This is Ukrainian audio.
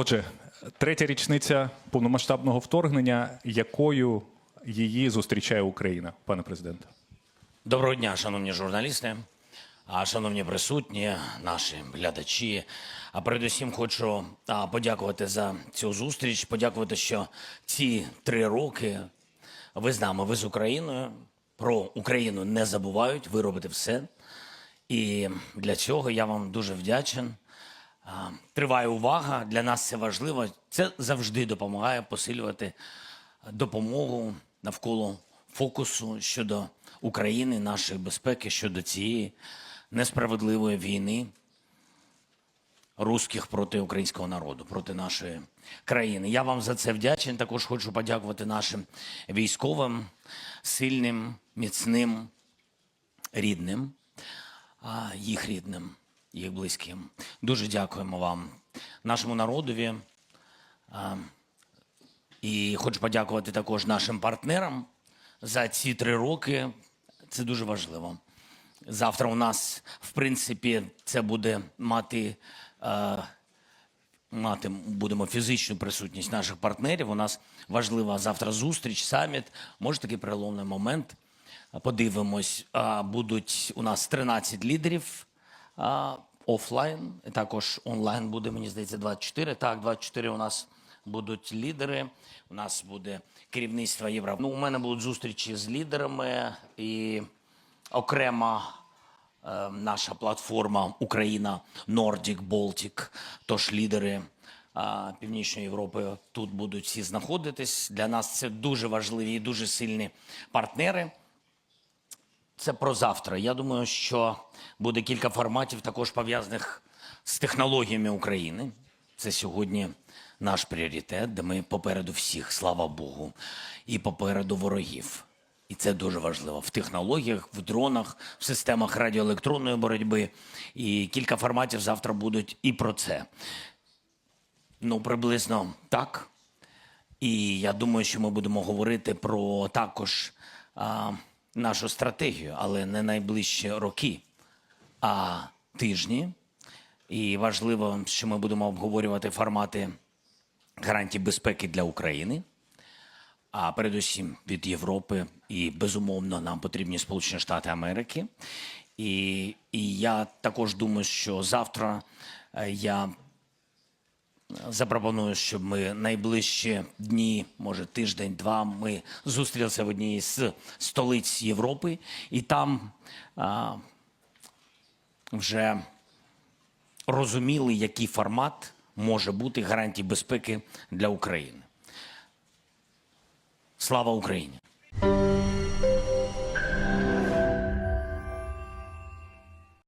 Отже, третя річниця повномасштабного вторгнення, якою її зустрічає Україна, пане президенте? Доброго дня, шановні журналісти, а шановні присутні, наші глядачі. А передусім хочу подякувати за цю зустріч, подякувати, що ці три роки ви з нами, ви з Україною. Про Україну не забувають, ви робите все. І для цього я вам дуже вдячен. Триває увага. Для нас це важливо. Це завжди допомагає посилювати допомогу навколо фокусу щодо України, нашої безпеки, щодо цієї несправедливої війни русських проти українського народу, проти нашої країни. Я вам за це вдячен. Також хочу подякувати нашим військовим, сильним, міцним, рідним, їх рідним, їх близьким. Дуже дякуємо вам, нашому народові. І хочу подякувати також нашим партнерам за ці три роки. Це дуже важливо. Завтра у нас, в принципі, це буде мати. Мати будемо фізичну присутність наших партнерів. У нас важлива завтра зустріч, саміт. Може такий переломний момент. Подивимось, будуть у нас 13 лідерів офлайн, також онлайн буде, мені здається, 24. Так, 24 у нас будуть лідери. У нас буде керівництво Європи. Ну, у мене будуть зустрічі з лідерами і окрема е, наша платформа Україна Nordic Baltic. Тож лідери а, Північної Європи тут будуть всі знаходитись. Для нас це дуже важливі і дуже сильні партнери. Це про завтра. Я думаю, що буде кілька форматів, також пов'язаних з технологіями України. Це сьогодні наш пріоритет, де ми попереду всіх, слава Богу, і попереду ворогів. І це дуже важливо в технологіях, в дронах, в системах радіоелектронної боротьби. І кілька форматів завтра будуть і про це. Ну, приблизно так. І я думаю, що ми будемо говорити про також а, нашу стратегію, але не найближчі роки, а тижні. І важливо, що ми будемо обговорювати формати гарантій безпеки для України, а передусім від Європи. І безумовно нам потрібні Сполучені Штати Америки. І, і я також думаю, що завтра е, я запропоную, щоб ми найближчі дні, може тиждень-два, ми зустрілися в одній з столиць Європи, і там а, вже розуміли, який формат може бути гарантій безпеки для України. Слава Україні!